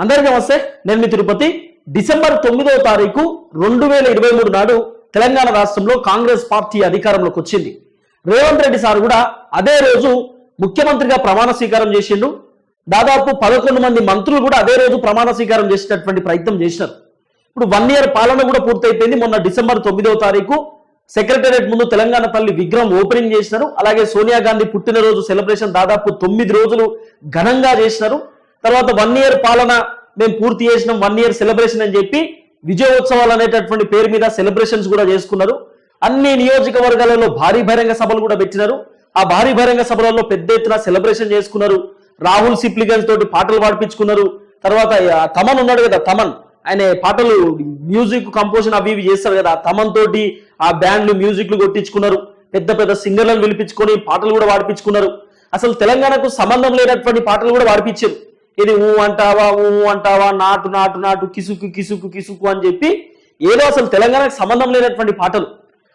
అందరికీ నమస్తే నేను మీ తిరుపతి. డిసెంబర్ తొమ్మిదవ తారీఖు రెండు వేల ఇరవై మూడు నాడు తెలంగాణ రాష్ట్రంలో కాంగ్రెస్ పార్టీ అధికారంలోకి వచ్చింది. రేవంత్ రెడ్డి సార్ కూడా అదే రోజు ముఖ్యమంత్రిగా ప్రమాణ స్వీకారం చేసిండు. దాదాపు పదకొండు మంది మంత్రులు కూడా అదే రోజు ప్రమాణ స్వీకారం చేసేటటువంటి ప్రయత్నం చేసినారు. ఇప్పుడు వన్ ఇయర్ పాలన కూడా పూర్తయిపోయింది. మొన్న డిసెంబర్ తొమ్మిదవ తారీఖు సెక్రటేరియట్ ముందు తెలంగాణ తల్లి విగ్రహం ఓపెనింగ్ చేసినారు. అలాగే సోనియా గాంధీ పుట్టినరోజు సెలబ్రేషన్ దాదాపు తొమ్మిది రోజులు ఘనంగా చేసినారు. తర్వాత వన్ ఇయర్ పాలన మేము పూర్తి చేసినాం వన్ ఇయర్ సెలబ్రేషన్ అని చెప్పి విజయోత్సవాలు అనేటటువంటి పేరు మీద సెలబ్రేషన్స్ కూడా చేసుకున్నారు. అన్ని నియోజకవర్గాలలో భారీ బహిరంగ సభలు కూడా పెట్టినారు. ఆ భారీ బహిరంగ సభలలో పెద్ద ఎత్తున సెలబ్రేషన్ చేసుకున్నారు. రాహుల్ సిప్లిగన్స్ తోటి పాటలు పాడిపించుకున్నారు. తర్వాత తమన్ ఉన్నాడు కదా తమన్. ఆయన పాటలు మ్యూజిక్ కంపోజిషన్ అవి ఇవి చేస్తారు కదా తమన్ తోటి ఆ బ్యాండ్లు మ్యూజిక్లు కొట్టించుకున్నారు. పెద్ద పెద్ద సింగర్లను పిలిపించుకొని పాటలు కూడా పాడిపించుకున్నారు. అసలు తెలంగాణకు సంబంధం లేనటువంటి పాటలు కూడా పాడిపించారు. ఇది ఊ అంటావా ఊ అంటావా నాటు నాటు నాటు కిసుకు కిసుకు కిసుకు అని చెప్పి ఏదో అసలు తెలంగాణకు సంబంధం లేనటువంటి పాటలు.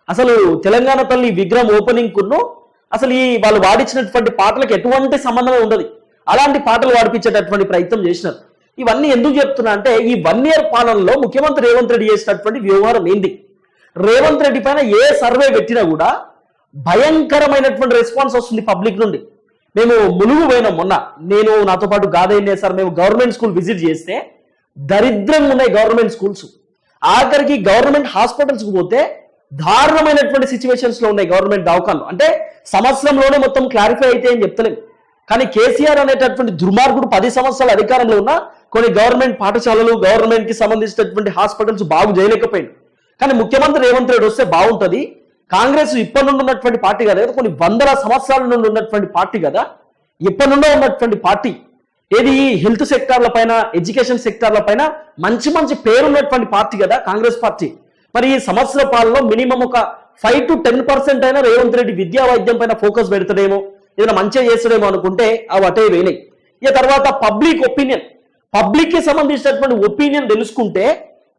అసలు తెలంగాణ తల్లి విగ్రహం ఓపెనింగ్ కును అసలు ఈ వాళ్ళు వాడించినటువంటి పాటలకు ఎటువంటి సంబంధమే ఉండదు. అలాంటి పాటలు వాడిపించేటటువంటి ప్రయత్నం చేసినారు. ఇవన్నీ ఎందుకు చెప్తున్నా అంటే ఈ వన్ ఇయర్ పాలనలో ముఖ్యమంత్రి రేవంత్ రెడ్డి చేసినటువంటి వ్యవహారం ఏంది? రేవంత్ రెడ్డి పైన ఏ సర్వే పెట్టినా కూడా భయంకరమైనటువంటి రెస్పాన్స్ వస్తుంది పబ్లిక్ నుండి. మేము ములుగు పోయినాం మొన్న. నేను నాతో పాటు గాదయ్య సార్ మేము గవర్నమెంట్ స్కూల్ విజిట్ చేస్తే దరిద్రంగా ఉన్నాయి గవర్నమెంట్ స్కూల్స్. ఆఖరికి గవర్నమెంట్ హాస్పిటల్స్కి పోతే దారుణమైనటువంటి సిచ్యువేషన్స్లో ఉన్నాయి గవర్నమెంట్ దవాఖాన్లు. అంటే సంవత్సరంలోనే మొత్తం క్లారిఫై అయితే అని చెప్తలేము కానీ కేసీఆర్ అనేటటువంటి దుర్మార్గుడు పది సంవత్సరాల అధికారంలో ఉన్న కొన్ని గవర్నమెంట్ పాఠశాలలు గవర్నమెంట్కి సంబంధించినటువంటి హాస్పిటల్స్ బాగు చేయలేకపోయింది కానీ ముఖ్యమంత్రి రేవంత్ రెడ్డి వస్తే బాగుంటుంది. కాంగ్రెస్ ఇప్పటి నుండి ఉన్నటువంటి పార్టీ కదా. కొన్ని వందల సంవత్సరాల నుండి ఉన్నటువంటి పార్టీ కదా. ఇప్పటి నుండి ఉన్నటువంటి పార్టీ. ఏది హెల్త్ సెక్టార్ల పైన ఎడ్యుకేషన్ సెక్టార్ల పైన మంచి మంచి పేరున్నటువంటి పార్టీ కదా కాంగ్రెస్ పార్టీ. మరి ఈ సంవత్సర పాలనలో మినిమం ఒక ఫైవ్ టు టెన్ పర్సెంట్ అయినా రేవంత్ రెడ్డి విద్యా వైద్యం పైన ఫోకస్ పెడతాడేమో ఏదైనా మంచిగా చేస్తాడేమో అనుకుంటే అవి అటే వేయలేయి ఇక తర్వాత పబ్లిక్ ఒపీనియన్. పబ్లిక్కి సంబంధించినటువంటి ఒపీనియన్ తెలుసుకుంటే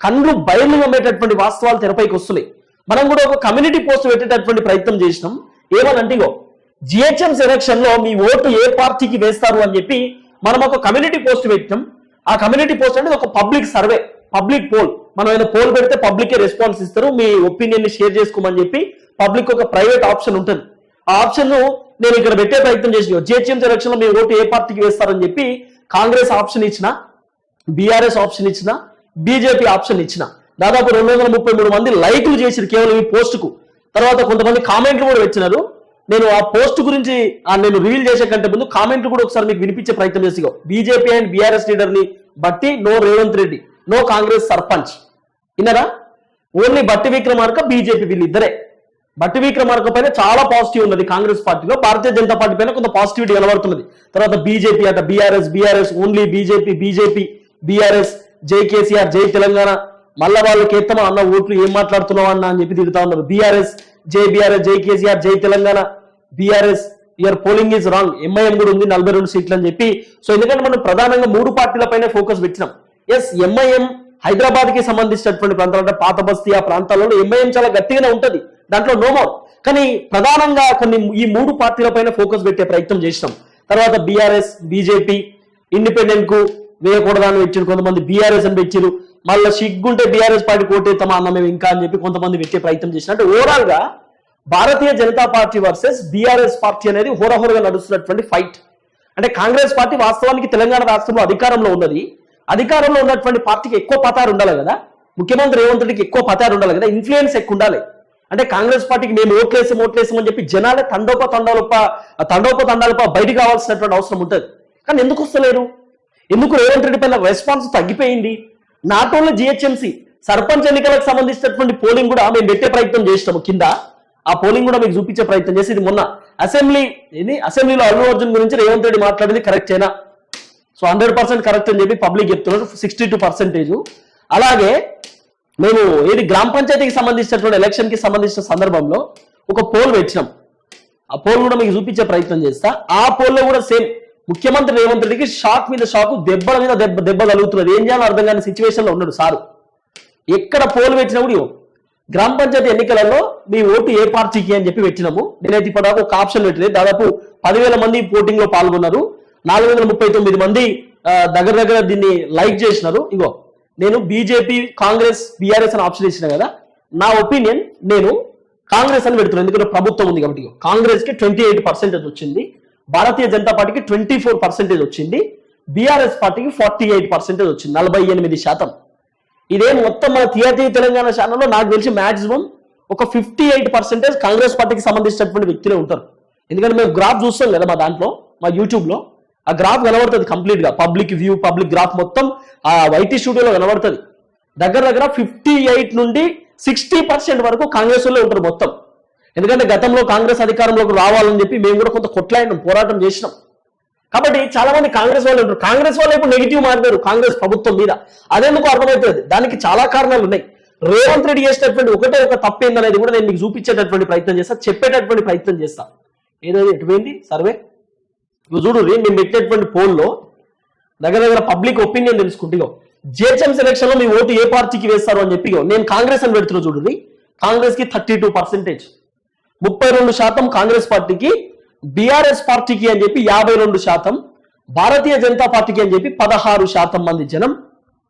కళ్ళు బయలు అమ్మేటటువంటి వాస్తవాలు తెరపైకి వస్తున్నాయి. మనం కూడా ఒక కమ్యూనిటీ పోస్ట్ పెట్టేటటువంటి ప్రయత్నం చేసినాం. ఏమనంటే ఇగో జిహెచ్ఎంస్ ఎలక్షన్లో మీ ఓటు ఏ పార్టీకి వేస్తారు అని చెప్పి మనం ఒక కమ్యూనిటీ పోస్ట్ పెట్టినాం. ఆ కమ్యూనిటీ పోస్ట్ అనేది ఒక పబ్లిక్ సర్వే పబ్లిక్ పోల్ మనం ఏదైనా పోల్ పెడితే పబ్లికే రెస్పాన్స్ ఇస్తారు మీ ఒపీనియన్ని షేర్ చేసుకోమని చెప్పి పబ్లిక్ ఒక ప్రైవేట్ ఆప్షన్ ఉంటుంది. ఆ ఆప్షన్ను నేను ఇక్కడ పెట్టే ప్రయత్నం చేసిన జిహెచ్ఎంస్ ఎలక్షన్లో మీ ఓటు ఏ పార్టీకి వేస్తారని చెప్పి కాంగ్రెస్ ఆప్షన్ ఇచ్చిన బీఆర్ఎస్ ఆప్షన్ ఇచ్చిన బీజేపీ ఆప్షన్ ఇచ్చిన. దాదాపు రెండు వందల ముప్పై మూడు మంది లైక్లు చేసిరు కేవలం ఈ పోస్ట్కు తర్వాత కొంతమంది కామెంట్లు కూడా వచ్చినారు నేను ఆ పోస్ట్ గురించి ఆ నేను రివీల్ చేసే కంటే ముందు కామెంట్లు కూడా ఒకసారి మీకు వినిపించే ప్రయత్నం చేసిగా. బీజేపీ అండ్ బీఆర్ఎస్ లీడర్ని బట్టి నో రేవంత్ రెడ్డి నో కాంగ్రెస్ సర్పంచ్. విన్నారా? ఓన్లీ బట్టి విక్రమార్క బీజేపీ వీళ్ళిద్దరే. బట్టి విక్రమార్క పైన చాలా పాజిటివ్ ఉన్నది కాంగ్రెస్ పార్టీలో. భారతీయ జనతా పార్టీ పైన కొంత పాజిటివిటీ కనబడుతున్నది. తర్వాత బీజేపీ అట BRS BRS only BJP BJP BRS జై కేసీఆర్ జై తెలంగాణ మళ్ళా వాళ్ళకి ఎత్తమా అన్న ఓట్లు ఏం మాట్లాడుతున్నావు అన్న? అని చెప్పి తిడుతా ఉన్నారు. బీఆర్ఎస్ జై బీఆర్ఎస్ జై కేసీఆర్ జై Telangana. BRS your polling is wrong MIM కూడా ఉంది నలభై రెండు సీట్లు అని చెప్పి. సో ఎందుకంటే మనం ప్రధానంగా మూడు పార్టీలపైనే ఫోకస్ పెట్టినాం. ఎస్ ఎంఐఎం హైదరాబాద్కి సంబంధించినటువంటి ప్రాంతాలు అంటే పాత బస్తీ ఆ ప్రాంతాలలో ఎంఐఎం చాలా గట్టిగానే ఉంటుంది. దాంట్లో నోమోర్ కానీ ప్రధానంగా కొన్ని ఈ మూడు పార్టీలపైన ఫోకస్ పెట్టే ప్రయత్నం చేసినాం. తర్వాత బీఆర్ఎస్ బీజేపీ ఇండిపెండెంట్కు వేయకూడదని పెట్టారు కొంతమంది. బీఆర్ఎస్ అని పెట్టారు. మళ్ళీ సిగ్గుంటే బీఆర్ఎస్ పార్టీ కోటేస్తామా అన్న మేము ఇంకా అని చెప్పి కొంతమంది పెట్టే ప్రయత్నం చేసిన అంటే ఓవరాల్గా Bharatiya Janata Party versus BRS party అనేది హోరహోరగా నడుస్తున్నటువంటి ఫైట్. అంటే కాంగ్రెస్ పార్టీ వాస్తవానికి తెలంగాణ రాష్ట్రంలో అధికారంలో ఉన్నది. అధికారంలో ఉన్నటువంటి పార్టీకి ఎక్కువ పతారు ఉండాలి కదా. ముఖ్యమంత్రి రేవంత్ రెడ్డికి ఎక్కువ పతారు ఉండాలి కదా. ఇన్ఫ్లుయెన్స్ ఎక్కువ ఉండాలి. అంటే కాంగ్రెస్ పార్టీకి మేము ఓట్లేసాం ఓట్లేసాం అని చెప్పి జనాలే తండోప తండాలప తండోప తండాలప బయట కావాల్సినటువంటి అవసరం ఉంటుంది. కానీ ఎందుకు వస్తలేరు ఎందుకు రేవంత్ రెడ్డి పైన రెస్పాన్స్ తగ్గిపోయింది? నాట్ ఓన్లీ జిహెచ్ఎంసీ సర్పంచ్ ఎన్నికలకు సంబంధించినటువంటి పోలింగ్ కూడా మేము పెట్టే ప్రయత్నం చేసినాము కింద. ఆ పోలింగ్ కూడా మీకు చూపించే ప్రయత్నం చేసి ఇది మొన్న. అసెంబ్లీ ఇది అసెంబ్లీలో అల్లు అర్జున్ గురించి రేవంత్ రెడ్డి మాట్లాడింది కరెక్టేనా సో హండ్రెడ్ పర్సెంట్ కరెక్ట్ అని చెప్పి పబ్లిక్ చెప్తున్నారు. Sixty two percentage. అలాగే మేము ఏది గ్రామ పంచాయతీకి సంబంధించినటువంటి ఎలక్షన్కి సంబంధించిన సందర్భంలో ఒక పోల్ పెట్టినాం. ఆ పోల్ కూడా మీకు చూపించే ప్రయత్నం చేస్తా. ఆ పోల్లో కూడా సేమ్ ముఖ్యమంత్రి రేవంత్ రెడ్డికి షాక్ మీద షాక్ దెబ్బల మీద దెబ్బ దెబ్బ తగులుతున్నది. ఏం చేయాలో అర్థం కాని సిచ్యువేషన్లో ఉన్నాడు సారు. ఎక్కడ పోల్ పెట్టినా కూడా గ్రామ పంచాయతీ ఎన్నికలలో మీ ఓటు ఏ పార్టీకి అని చెప్పి పెట్టినాము. నేనైతే ఇప్పటిదాకా ఒక ఆప్షన్ పెట్టలేదు. దాదాపు పదివేల మంది పోటింగ్లో పాల్గొన్నారు. నాలుగు వందల ముప్పై తొమ్మిది మంది దగ్గర దగ్గర దీన్ని లైక్ చేసినారు. ఇగో నేను బీజేపీ కాంగ్రెస్ బీఆర్ఎస్ అని ఆప్షన్ ఇచ్చిన కదా నా ఒపీనియన్ నేను కాంగ్రెస్ అని పెడుతున్నాను ఎందుకంటే ప్రభుత్వం ఉంది కాబట్టి కాంగ్రెస్కి ట్వంటీ ఎయిట్ పర్సెంటేజ్ వచ్చింది. భారతీయ జనతా పార్టీకి ట్వంటీ ఫోర్ పర్సెంటేజ్ వచ్చింది. బీఆర్ఎస్ పార్టీకి ఫార్టీ ఎయిట్ పర్సెంటేజ్ వచ్చింది. నలభై ఎనిమిది శాతం. ఇదే మొత్తం మన థియేటీ తెలంగాణ ఛానల్లో నాకు తెలిసి మాక్సిమం ఒక ఫిఫ్టీ ఎయిట్ పర్సెంటేజ్ కాంగ్రెస్ పార్టీకి సంబంధించినటువంటి వ్యక్తులే ఉంటారు. ఎందుకంటే మేము గ్రాఫ్ చూస్తాం కదా మా దాంట్లో మా యూట్యూబ్లో. ఆ గ్రాఫ్ కనబడుతుంది కంప్లీట్గా పబ్లిక్ వ్యూ పబ్లిక్ గ్రాఫ్ మొత్తం ఆ వైటీ స్టూడియోలో కనబడుతుంది. దగ్గర దగ్గర ఫిఫ్టీ ఎయిట్ నుండి సిక్స్టీ పర్సెంట్ వరకు కాంగ్రెస్ వాళ్ళే ఉంటారు మొత్తం. ఎందుకంటే గతంలో కాంగ్రెస్ అధికారంలోకి రావాలని చెప్పి మేము కూడా కొంత కొట్లాడినాం పోరాటం చేసినాం. కాబట్టి చాలా మంది కాంగ్రెస్ వాళ్ళు ఉంటారు. కాంగ్రెస్ వాళ్ళు ఇప్పుడు నెగిటివ్ మాట్లాడారు కాంగ్రెస్ ప్రభుత్వం మీద. అదెందుకు అర్థమవుతుంది? దానికి చాలా కారణాలు ఉన్నాయి. రేవంత్ రెడ్డి చేసేటటువంటి ఒకటే ఒక తప్పు ఏందనేది కూడా నేను మీకు చూపించేటటువంటి ప్రయత్నం చేస్తా చెప్పేటటువంటి ప్రయత్నం చేస్తా. ఏదైతే ఎటుపోయింది? సర్వే? నువ్వు చూడు మేము పెట్టేటువంటి పోల్లో దగ్గర దగ్గర పబ్లిక్ ఒపీనియన్ తెలుసుకుంటే ఇగో జిహెచ్ఎం సెలక్షన్లో మీ ఓటు ఏ పార్టీకి వేస్తారు అని చెప్పి నేను కాంగ్రెస్ అని పెడుతున్నా చూడు కాంగ్రెస్కి థర్టీ టూ పర్సెంటేజ్ ముప్పై రెండు శాతం కాంగ్రెస్ పార్టీకి బీఆర్ఎస్ పార్టీకి అని చెప్పి యాభై రెండు శాతం భారతీయ జనతా పార్టీకి అని చెప్పి పదహారు శాతం మంది జనం.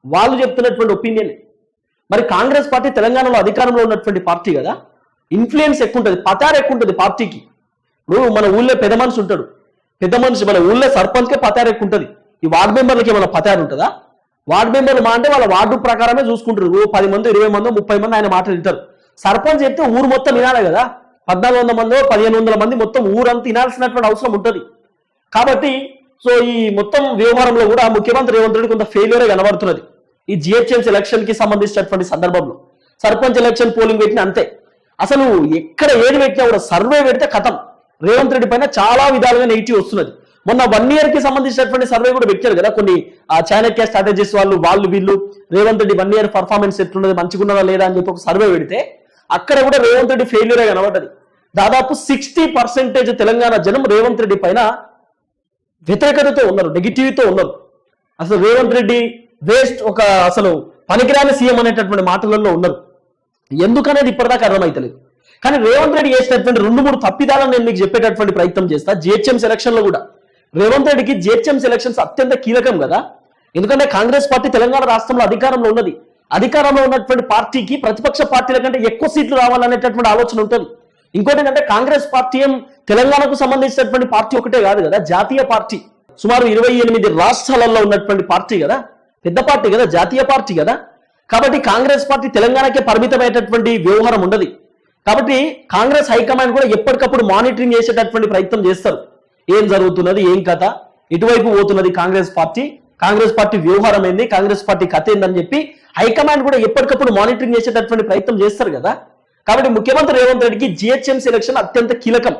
వాళ్ళు చెప్తున్నటువంటి ఒపీనియన్. మరి కాంగ్రెస్ పార్టీ తెలంగాణలో అధికారంలో ఉన్నటువంటి పార్టీ కదా. ఇన్ఫ్లుయెన్స్ ఎక్కువ ఉంటుంది పతారు ఎక్కువ ఉంటుంది పార్టీకి. నువ్వు మన ఊళ్ళో పెద్ద మనిషి ఉంటాడు. పెద్ద మనిషి మన ఊళ్ళో సర్పంచ్కే పతారు ఎక్కువ ఉంటుంది ఈ వార్డు మెంబర్లకి ఏమైనా పతారు ఉంటుందా? వార్డు మెంబర్లు మా అంటే వాళ్ళ వార్డు ప్రకారమే చూసుకుంటారు. పది మంది ఇరవై మంది ముప్పై మంది ఆయన మాటలు వింటారు. సర్పంచ్ చెప్తే ఊరు మొత్తం వినాలి కదా. పద్నాలుగు వందల మందో పదిహేను వందల మంది మొత్తం ఊరంతా తినాల్సినటువంటి అవసరం ఉంటుంది. కాబట్టి సో ఈ మొత్తం వ్యవహారంలో కూడా ముఖ్యమంత్రి రేవంత్ రెడ్డి కొంత ఫెయిల్యూర్ కనబడుతున్నది. ఈ జిహెచ్ఎంసీ ఎలక్షన్కి సంబంధించినటువంటి సందర్భంలో. సర్పంచ్ ఎలక్షన్ పోలింగ్ పెట్టిన అంతే. అసలు ఎక్కడ ఏది పెట్టినా కూడా సర్వే పెడితే కథం. రేవంత్ రెడ్డి పైన చాలా విధాలుగా నెగిటివ్ వస్తున్నది. మొన్న వన్ ఇయర్కి సంబంధించినటువంటి సర్వే కూడా పెట్టారు కదా కొన్ని ఆ చాణక్య స్ట్రాటజీస్ వాళ్ళు వాళ్ళు వీళ్ళు Revanth Reddy one year performance ఎట్లున్నది మంచిగున్నదా లేదా అని చెప్పి ఒక సర్వే పెడితే అక్కడ కూడా రేవంత్ రెడ్డి ఫెయిల్యూర్ కనబడ్డది. దాదాపు సిక్స్టీ పర్సెంటేజ్ తెలంగాణ జనం రేవంత్ రెడ్డి పైన వ్యతిరేకతతో ఉన్నారు నెగిటివ్తో ఉన్నారు. అసలు రేవంత్ రెడ్డి వేస్ట్ ఒక అసలు పనికిరాని సీఎం అనేటటువంటి మాటలలో ఉన్నారు. ఎందుకనేది ఇప్పటిదాకా అర్థమైతలేదు. కానీ రేవంత్ రెడ్డి చేసినటువంటి రెండు మూడు తప్పిదాలను నేను మీకు చెప్పేటటువంటి ప్రయత్నం చేస్తా జిహెచ్ఎం సెలక్షన్లో కూడా. రేవంత్ రెడ్డికి జిహెచ్ఎం సెలక్షన్స్ అత్యంత కీలకం కదా. ఎందుకంటే కాంగ్రెస్ పార్టీ తెలంగాణ రాష్ట్రంలో అధికారంలో ఉన్నది. అధికారంలో ఉన్నటువంటి పార్టీకి ప్రతిపక్ష పార్టీల కంటే ఎక్కువ సీట్లు రావాలనేటటువంటి ఆలోచన ఉంటుంది. ఇంకోటి ఏంటంటే కాంగ్రెస్ పార్టీ ఏం తెలంగాణకు సంబంధించినటువంటి పార్టీ ఒకటే కాదు కదా జాతీయ పార్టీ. సుమారు ఇరవై ఎనిమిది రాష్ట్రాలలో ఉన్నటువంటి పార్టీ కదా పెద్ద పార్టీ కదా జాతీయ పార్టీ కదా. కాబట్టి కాంగ్రెస్ పార్టీ తెలంగాణకే పరిమితమైనటువంటి వ్యవహారం ఉండదు. కాబట్టి కాంగ్రెస్ హైకమాండ్ కూడా ఎప్పటికప్పుడు మానిటరింగ్ చేసేటటువంటి ప్రయత్నం చేస్తారు. ఏం జరుగుతున్నది ఏం కథ? ఇటువైపు పోతున్నది కాంగ్రెస్ పార్టీ. కాంగ్రెస్ పార్టీ వ్యవహారం ఏంది? కాంగ్రెస్ పార్టీ కథ ఏందని చెప్పి హైకమాండ్ కూడా ఎప్పటికప్పుడు మానిటరింగ్ చేసేటటువంటి ప్రయత్నం చేస్తారు కదా. కాబట్టి ముఖ్యమంత్రి రేవంత్ రెడ్డికి జిహెచ్ఎం సెలక్షన్ అత్యంత కీలకం.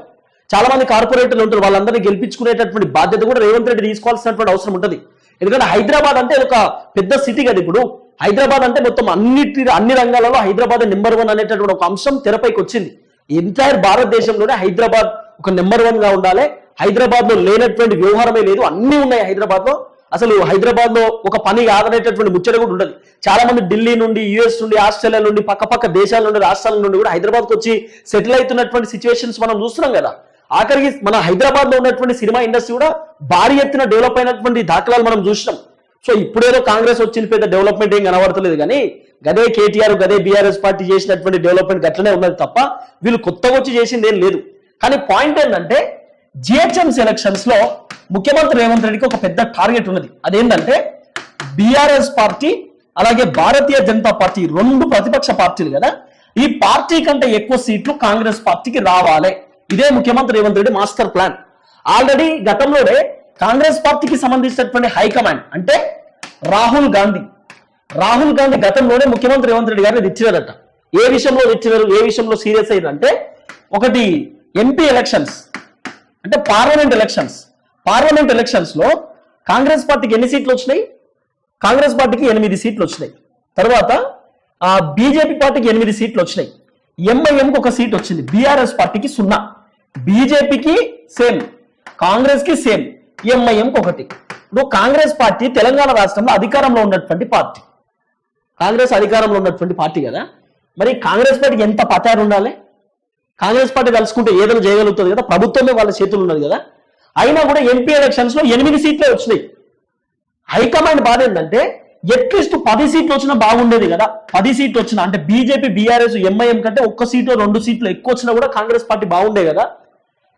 చాలా మంది కార్పొరేటర్లు ఉంటారు వాళ్ళందరినీ గెలిపించుకునేటటువంటి బాధ్యత కూడా రేవంత్ రెడ్డి తీసుకోవాల్సినటువంటి అవసరం ఉంటుంది. ఎందుకంటే హైదరాబాద్ అంటే ఒక పెద్ద సిటీ కదా ఇప్పుడు. హైదరాబాద్ అంటే మొత్తం అన్నిటి అన్ని రంగాలలో హైదరాబాద్ నెంబర్ వన్ అనేటటువంటి ఒక అంశం తెరపైకి వచ్చింది. ఎంటైర్ భారతదేశంలోనే హైదరాబాద్ ఒక నెంబర్ వన్గా ఉండాలి. హైదరాబాద్లో లేనటువంటి వ్యవహారమే లేదు. అన్ని ఉన్నాయి హైదరాబాద్లో అసలు హైదరాబాద్లో ఒక పని ఆదనేటటువంటి ముచ్చట కూడా ఉండదు చాలా మంది ఢిల్లీ నుండి యుఎస్ నుండి ఆస్ట్రేలియా నుండి పక్క పక్క దేశాల నుండి రాష్ట్రాల నుండి కూడా హైదరాబాద్కి వచ్చి సెటిల్ అవుతున్నటువంటి సిచ్యువేషన్స్ మనం చూస్తున్నాం కదా. ఆఖరికి మన హైదరాబాద్లో ఉన్నటువంటి సినిమా ఇండస్ట్రీ కూడా భారీ ఎత్తున డెవలప్ అయినటువంటి దాఖలాలు మనం చూసినాం. సో ఇప్పుడేదో కాంగ్రెస్ వచ్చింది పెద్ద డెవలప్మెంట్ ఏం కనబడతలేదు కానీ గదే కేటీఆర్ గదే బీఆర్ఎస్ పార్టీ చేసినటువంటి డెవలప్మెంట్ గట్లనే ఉన్నది తప్ప వీళ్ళు కొత్తగా వచ్చి చేసింది ఏం లేదు. కానీ పాయింట్ ఏంటంటే జిహెచ్ఎం సెలక్షన్స్లో ముఖ్యమంత్రి రేవంత్ రెడ్డికి ఒక పెద్ద టార్గెట్ ఉన్నది. అదేంటంటే బీఆర్ఎస్ పార్టీ అలాగే భారతీయ జనతా పార్టీ రెండు ప్రతిపక్ష పార్టీలు కదా ఈ పార్టీ కంటే ఎక్కువ సీట్లు కాంగ్రెస్ పార్టీకి రావాలి. ఇదే ముఖ్యమంత్రి Revanth Reddy master plan. Already గతంలోనే కాంగ్రెస్ పార్టీకి సంబంధించినటువంటి హైకమాండ్ అంటే రాహుల్ గాంధీ. రాహుల్ గాంధీ గతంలోనే ముఖ్యమంత్రి రేవంత్ రెడ్డి గారిని తెచ్చినారట ఏ విషయంలో తెచ్చినారు ఏ విషయంలో సీరియస్ అయ్యారంటే ఒకటి ఎంపీ ఎలక్షన్స్ అంటే పార్లమెంట్ ఎలక్షన్స్. పార్లమెంట్ ఎలక్షన్స్లో కాంగ్రెస్ పార్టీకి ఎన్ని సీట్లు వచ్చినాయి? కాంగ్రెస్ పార్టీకి ఎనిమిది సీట్లు వచ్చినాయి. తర్వాత ఆ బీజేపీ పార్టీకి ఎనిమిది సీట్లు వచ్చినాయి. ఎంఐఎంకి ఒక సీట్ వచ్చింది. బీఆర్ఎస్ పార్టీకి సున్నా. బీజేపీకి సేమ్. కాంగ్రెస్కి సేమ్. ఎంఐఎంకి ఒకటి. ఇప్పుడు కాంగ్రెస్ పార్టీ తెలంగాణ రాష్ట్రంలో అధికారంలో ఉన్నటువంటి పార్టీ. కాంగ్రెస్ అధికారంలో ఉన్నటువంటి పార్టీ కదా. మరి కాంగ్రెస్ పార్టీకి ఎంత పతారు ఉండాలి? కాంగ్రెస్ పార్టీ కలుసుకుంటే ఏదైనా చేయగలుగుతుంది కదా. ప్రభుత్వమే వాళ్ళ చేతులు ఉన్నది కదా. అయినా కూడా ఎంపీ ఎలక్షన్స్లో ఎనిమిది సీట్లే వచ్చినాయి. హైకమాండ్ బాధ ఏంటంటే ఎట్లీస్ట్ పది సీట్లు వచ్చినా బాగుండేది కదా. పది సీట్లు వచ్చినా అంటే బీజేపీ బీఆర్ఎస్ ఎంఐఎం కంటే ఒక్క సీటు రెండు సీట్లు ఎక్కువ వచ్చినా కూడా కాంగ్రెస్ పార్టీ బాగుండే కదా.